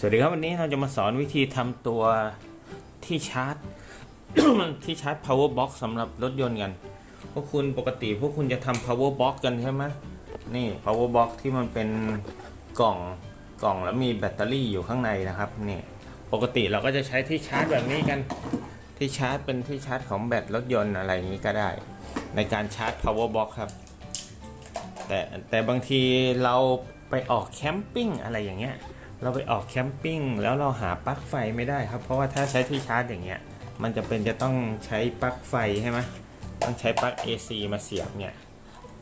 สวัสดีครับวันนี้เราจะมาสอนวิธีทำตัวที่ชาร์จ ที่ชาร์จ power box สำหรับรถยนต์กัน พวกคุณปกติพวกคุณจะทำ power box กันใช่ไหมนี่ power box ที่มันเป็นกล่องกล่องแล้วมีแบตเตอรี่อยู่ข้างในนะครับนี่ปกติเราก็จะใช้ที่ชาร์จแบบนี้กัน ที่ชาร์จเป็นที่ชาร์จของแบตรถยนต์อะไรอย่างนี้ก็ได้ ในการชาร์จ power box ครับ แต่แต่บางทีเราไปออกแคมปิ้งอะไรอย่างเงี้ย เราไปออกแคมปิ้งแล้วเราหาปลั๊กไฟไม่ได้ครับ เพราะว่าถ้าใช้ที่ชาร์จอย่างเงี้ย มันจะเป็นจะต้องใช้ปลั๊กไฟใช่ไหมต้องใช้ปลั๊ก AC มาเสียบเนี่ย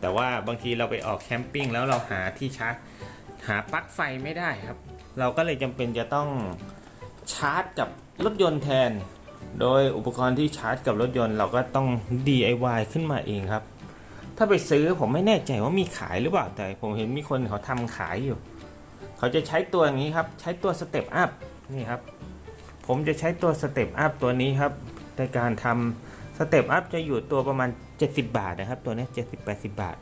แต่ว่าบางทีเราไปออกแคมปิ้งแล้วเราหาที่ชาร์จหาปลั๊กไฟไม่ได้ครับ เราก็เลยจำเป็นจะต้องชาร์จกับรถยนต์แทน โดยอุปกรณ์ที่ชาร์จกับรถยนต์ เราก็ต้อง DIY ขึ้นมาเองครับ ถ้าไปซื้อผมไม่แน่ใจว่ามีขายหรือเปล่าแต่ผมเห็นมีคนเขาทำขายอยู่ เขาจะใช้ตัวอย่างนี้ครับ ใช้ตัวสเต็ปอัพนี่ครับ ผมจะใช้ตัวสเต็ปอัพตัวนี้ครับ ในการทำสเต็ปอัพจะอยู่ตัวประมาณ 70 บาทนะครับ ตัวนี้70-80 บาท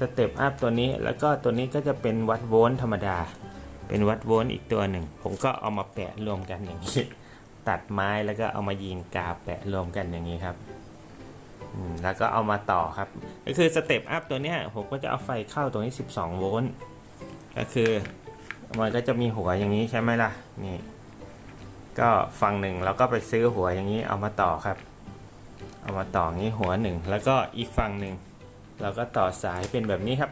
สเต็ปอัพตัวนี้แล้วก็ตัวนี้ก็จะเป็นวัดโวลต์ธรรมดา เป็นวัดโวลต์อีกตัวหนึ่ง ผมก็เอามาแปะรวมกันอย่างนี้ ตัดไม้แล้วก็เอามายิงกาแปะรวมกันอย่างนี้ครับแล้วก็เอามาต่อครับ ก็คือสเต็ปอัพตัวนี้ผมก็จะเอาไฟเข้าตรงนี้ 12 โวลต์ก็คือ มันก็จะมีหัวอย่างนี้ใช่ไหมล่ะ นี่ ก็ฝั่งหนึ่งเราก็ไปซื้อหัวอย่างนี้เอามาต่อครับ เอามาต่องนี้หัวหนึ่งแล้วก็อีกฝั่งหนึ่งเราก็ต่อสายเป็นแบบนี้ครับ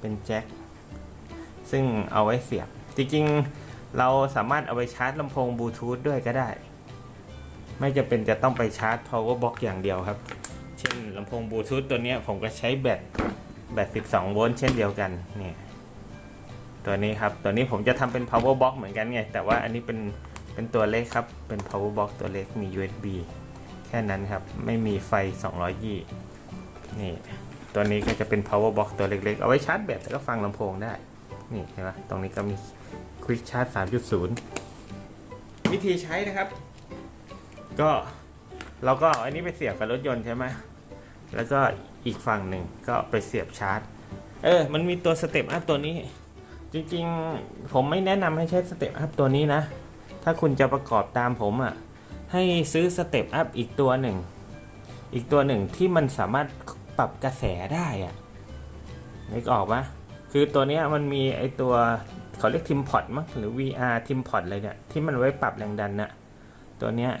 เป็นแจ็ค ซึ่งเอาไว้เสียบ จริงๆเราสามารถเอาไปชาร์จลำโพงบลูทูธด้วยก็ได้ ไม่จะเป็นจะต้องไปชาร์จ power box อย่างเดียวครับ เช่นลำโพงบลูทูธตัวนี้ผมก็ใช้แบตแบต 12 โวลต์เช่นเดียวกัน เนี่ย ตัวนี้ครับ ตัวนี้ผมจะทำเป็น power box เหมือนกันไง แต่ว่าอันนี้เป็น เป็นตัวเล็กครับ เป็น power box ตัวเล็ก มี USB แค่นั้นครับ ไม่มีไฟ 200ยี่นี่ ตัวนี้ก็จะเป็น power box ตัวเล็ก ๆ เอาไว้ชาร์จแบตแล้วก็ฟังลำโพงได้ นี่เห็นไหมตรงนี้ก็มี quick charge 3.0 วิธีใช้นะครับ ก็เราก็เอาอันนี้ไปเสียบกับรถยนต์ใช่ไหม แล้วก็อีกฝั่งหนึ่งก็ไปเสียบชาร์จ เออ มันมีตัวสเต็ปอัพตัวนี้ จริงๆ ผมไม่แนะนำให้ใช้สเต็ปอัพตัวนี้นะ ถ้าคุณจะประกอบตามผมอะ่ะ ให้ซื้อสเต็ปอัพอีกตัวหนึ่ง อีกตัวหนึ่งที่มันสามารถปรับกระแสได้อะ่ะนึกออกปะคือตัวนี้มันมีไอตัวเขาเรียกทิมพอดมั้งหรือ VR ทิมพอดอะไรเนี่ยที่มันไว้ปรับแรงดันน่ะตัวเนี้ย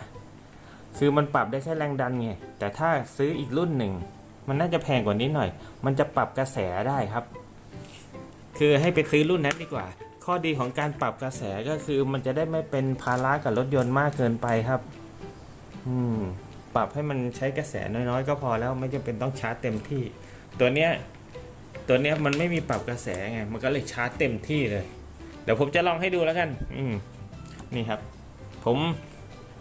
คือมันปรับได้แค่แรงดันไงแต่ถ้าซื้ออีกรุ่นหนึ่ง มันน่าจะแพงกว่านี้หน่อย มันจะปรับกระแสได้ครับ คือให้ไปซื้อรุ่นนั้นดีกว่า ข้อดีของการปรับกระแสก็คือมันจะได้ไม่เป็นภาระกับรถยนต์มากเกินไปครับ อืม ปรับให้มันใช้กระแสน้อยๆ ก็พอแล้วไม่จำเป็นต้องชาร์จเต็มที่ ตัวเนี้ยตัวเนี้ยมันไม่มีปรับกระแสไง มันก็เลยชาร์จเต็มที่เลย เดี๋ยวผมจะลองให้ดูแล้วกัน อืม นี่ครับ ผม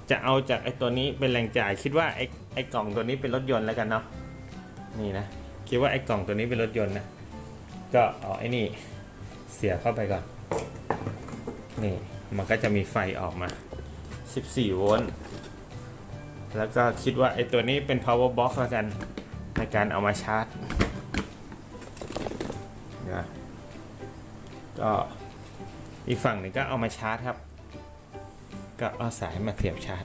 จะเอาจากไอ้ตัวนี้เป็นแรงจ่าย คิดว่าไอ้ไอ้กล่องตัวนี้เป็นรถยนต์แล้วกันเนาะ นี่นะ คิดว่าไอ้กล่องตัวนี้เป็นรถยนต์นะ ก็เอาไอ้นี่เสียบเข้าไปก่อน นี่มันก็จะมีไฟออกมา 14 โวลต์ แล้วก็คิดว่าไอ้ตัวนี้เป็น power box แล้วกันในการเอามาชาร์จนะก็อีกฝั่งหนึ่งก็เอามาชาร์จครับ ก็เอาสายมาเสียบชาร์จ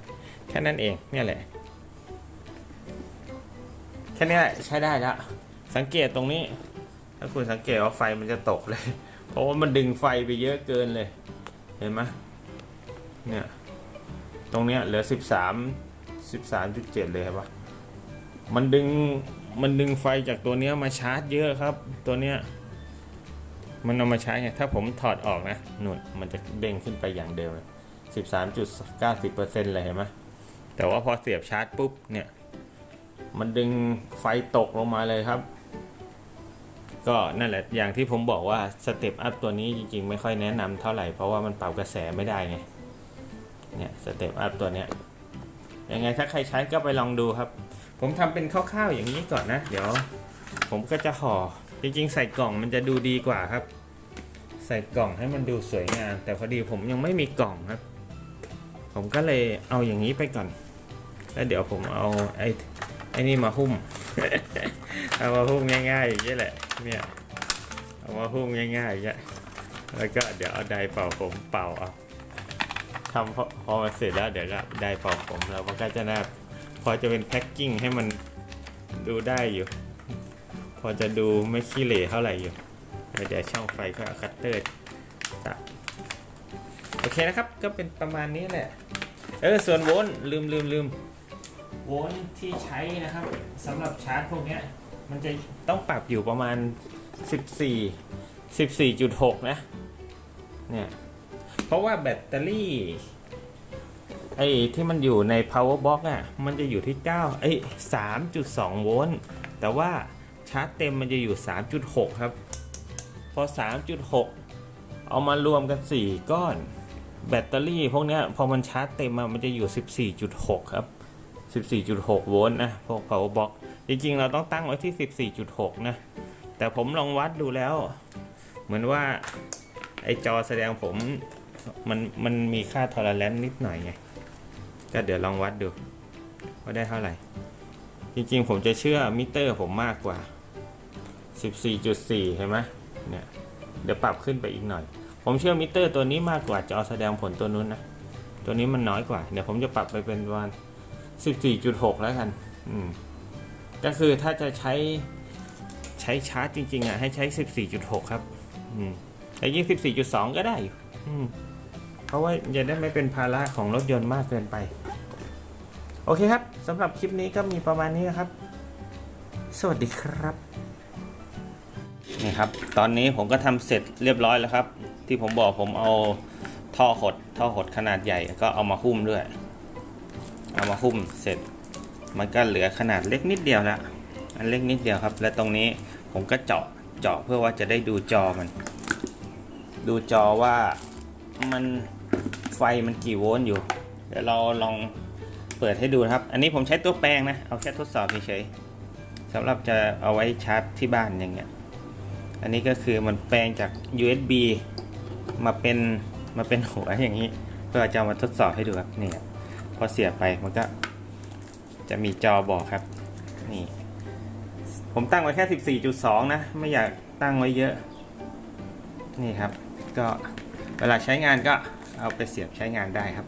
แค่นั้นเองเนี่ยแหละ แค่นี้แหละใช้ได้แล้ว สังเกตตรงนี้ ถ้าคุณสังเกตว่าไฟมันจะตกเลย เพราะว่ามันดึงไฟไปเยอะเกินเลย เห็นไหมเนี่ย ตรงเนี้ยเหลือสิบสามสิบสามจุดเจ็ดเลยครับว่ามันดึง มันดึงไฟจากตัวเนี้ยมาชาร์จเยอะครับ ตัวเนี้ย มันเอามาใช้ไง ถ้าผมถอดออกนะหนุนมันจะเด้งขึ้นไปอย่างเดิมเลยสิบสามจุดเก้าสิบเปอร์เซ็นต์เลยเห็นไหมแต่ว่าพอเสียบชาร์จปุ๊บเนี่ย มันดึงไฟตกลงมาเลยครับ ก็นั่นแหละอย่างที่ผมบอกว่าสเต็ปอัพตัวนี้จริงๆ ไม่ค่อยแนะนำเท่าไหร่ เพราะว่ามันปรับกระแสไม่ได้ไงเนี่ยสเต็ปอัพตัวเนี้ยยังไงถ้าใครใช้ก็ไปลองดูครับ ผมทำเป็นคร่าวๆอย่างนี้ก่อนนะ เดี๋ยวผมก็จะห่อจริงๆ ใส่กล่องมันจะดูดีกว่าครับ ใส่กล่องให้มันดูสวยงามแต่พอดีผมยังไม่มีกล่องครับ ผมก็เลยเอาอย่างนี้ไปก่อน แล้วเดี๋ยวผมเอาไอ้ไอ้นี่มาหุ้มเอามาหุ้มง่ายๆอย่างนี้แหละ เนี่ยเอามาหุ้มง่ายๆอย่างเงี้ยแล้วก็เดี๋ยวเอาไดร์เป่าผมเป่าเอาทำพอพอมาเสร็จแล้วเดี๋ยวก็ไดร์เป่าผมแล้วมันก็จะน่าพอจะเป็นแพ็กกิ้งให้มันดูได้อยู่ พอจะดูไม่ขี้เหร่เท่าไหร่อยู่เดี๋ยวช่องไฟก็เอาคัตเตอร์ตัดโอเคนะครับก็เป็นประมาณนี้แหละเออส่วนโวลต์ลืมลืมลืมโวลต์ที่ใช้นะครับสำหรับชาร์จพวกเนี้ย มันจะต้องปรับอยู่ประมาณ 14 14.6 นะ เนี่ย เพราะว่าแบตเตอรี่ ไอ้ที่มันอยู่ใน power box อะ มันจะอยู่ที่9ไอ้3.2 โวลต์ แต่ว่าชาร์จเต็มมันจะอยู่ 3.6 ครับ พอ 3.6 เอามารวมกัน 4 ก้อน แบตเตอรี่พวกนี้พอมันชาร์จเต็มมันจะอยู่ 14.6 ครับ 14.6 โวลต์นะ พวก power box จริงๆ เราต้องตั้งไว้ที่ 14.6 นะ แต่ผมลองวัดดูแล้ว เหมือนว่า ไอจอแสดงผม มันมันมีค่าทอร์เรนต์นิดหน่อยไง ก็เดี๋ยวลองวัดดู ว่าได้เท่าไหร่ จริงๆ ผมจะเชื่อมิเตอร์ผมมากกว่า 14.4 เห็นไหมเนี่ย เดี๋ยวปรับขึ้นไปอีกหน่อย ผมเชื่อมิเตอร์ตัวนี้มากกว่าจอแสดงผลตัวนู้นนะ ตัวนี้มันน้อยกว่า เดี๋ยวผมจะปรับไปเป็นประมาณ14.6 แล้วกัน อืม ก็คือถ้าจะใช้ใช้ชาร์จจริงๆอะให้ใช้ 14.6 ครับ อืมแต่ยิ่ง14.2ก็ได้อยู่อืมเพราะว่าจะได้ไม่เป็นภาระของรถยนต์มากเกินไป โอเคครับสำหรับคลิปนี้ก็มีประมาณนี้นะครับ สวัสดีครับ นี่ครับ ตอนนี้ผมก็ทำเสร็จเรียบร้อยแล้วครับ ที่ผมบอกผมเอาท่อหดท่อหดขนาดใหญ่ก็เอามาหุ้มด้วย เอามาหุ้มเสร็จ มันก็เหลือขนาดเล็กนิดเดียวละอันเล็กนิดเดียวครับ และตรงนี้ผมก็เจาะเจาะเพื่อว่าจะได้ดูจอมัน ดูจอว่ามันไฟมันกี่โวลต์อยู่ เดี๋ยวเราลองเปิดให้ดูนะครับ อันนี้ผมใช้ตัวแปลงนะ เอาแค่ทดสอบเฉยๆสำหรับจะเอาไว้ชาร์จที่บ้านอย่างเงี้ย อันนี้ก็คือมันแปลงจาก USB มาเป็นมาเป็นหัวอย่างนี้ เพื่อจะมาทดสอบให้ดูครับนี่ครับพอเสียบไปมันก็ จะมีจอบอกครับ นี่ ผมตั้งไว้แค่ 14.2 นะ ไม่อยากตั้งไว้เยอะ นี่ครับ ก็เวลาใช้งานก็เอาไปเสียบใช้งานได้ครับ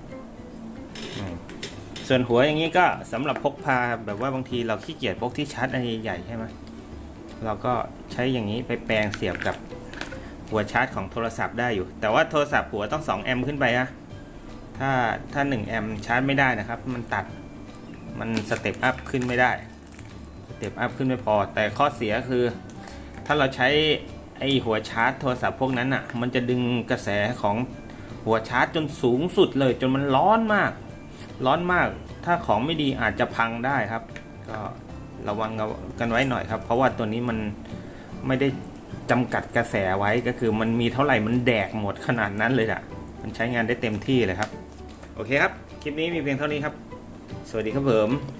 ส่วนหัวอย่างนี้ก็สำหรับพกพาแบบว่าบางทีเราขี้เกียจพกที่ชาร์จอันใหญ่ๆใช่ไหมเราก็ใช้อย่างนี้ไปแปลงเสียบกับหัวชาร์จของโทรศัพท์ได้อยู่ แต่ว่าโทรศัพท์หัวต้อง2แอมป์ขึ้นไปนะถ้าถ้า 1 แอมป์ชาร์จไม่ได้นะครับ มันตัด มันสเต็ปอัพขึ้นไม่ได้สเต็ปอัพขึ้นไม่พอ แต่ข้อเสียคือ ถ้าเราใช้ไอหัวชาร์จโทรศัพท์พวกนั้นอะ มันจะดึงกระแสของหัวชาร์จจนสูงสุดเลย จนมันร้อนมาก ร้อนมาก ถ้าของไม่ดีอาจจะพังได้ครับ ก็ระวังกันไว้หน่อยครับ เพราะว่าตัวนี้มันไม่ได้จำกัดกระแสไว้ก็คือมันมีเท่าไหร่มันแดกหมดขนาดนั้นเลยอะ มันใช้งานได้เต็มที่เลยครับ โอเคครับ คลิปนี้มีเพียงเท่านี้ครับ สวัสดีครับผม